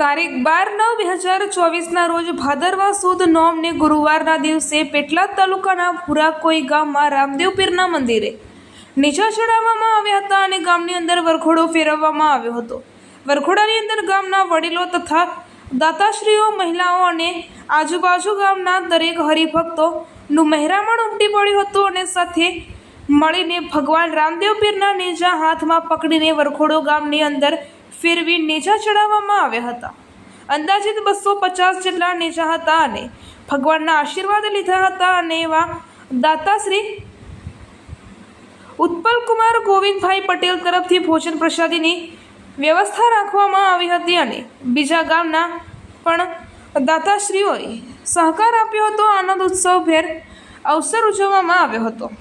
તારીખ બાર નવ બે હજાર ચોવીસના રોજ ભાદરવા સુદ નોમને ગુરુવારના દિવસે પેટલાદ તાલુકાના ભૂરાકોઈ ગામમાં રામદેવ પીરના મંદિરે નીચા ચડાવવામાં આવ્યા હતા અને ગામની અંદર વરઘોડો ફેરવવામાં આવ્યો હતો. વરઘોડાની અંદર ગામના વડીલો તથા દાતાશ્રીઓ, મહિલાઓ અને આજુબાજુ ગામના દરેક હરિભક્તોનું મહેરામણ ઉમટી પડ્યું હતું અને સાથે મળીને ભગવાન રામદેવ પીરના નેજા હાથમાં પકડીને વરઘોડો ગામની અંદર ફેરવી નેજા ચડાવવામાં આવ્યા હતા. અંદાજિત બસો પચાસ જેટલા નેજા હતા અને ભગવાનના આશીર્વાદ લીધા હતા અને એવા દાતાશ્રી ઉત્પલકુમાર ગોવિંદભાઈ પટેલ તરફથી ભોજન પ્રસાદીની વ્યવસ્થા રાખવામાં આવી હતી અને બીજા ગામના પણ દાતાશ્રીઓએ સહકાર આપ્યો હતો. આનંદ ઉત્સવભેર અવસર ઉજવવામાં આવ્યો હતો.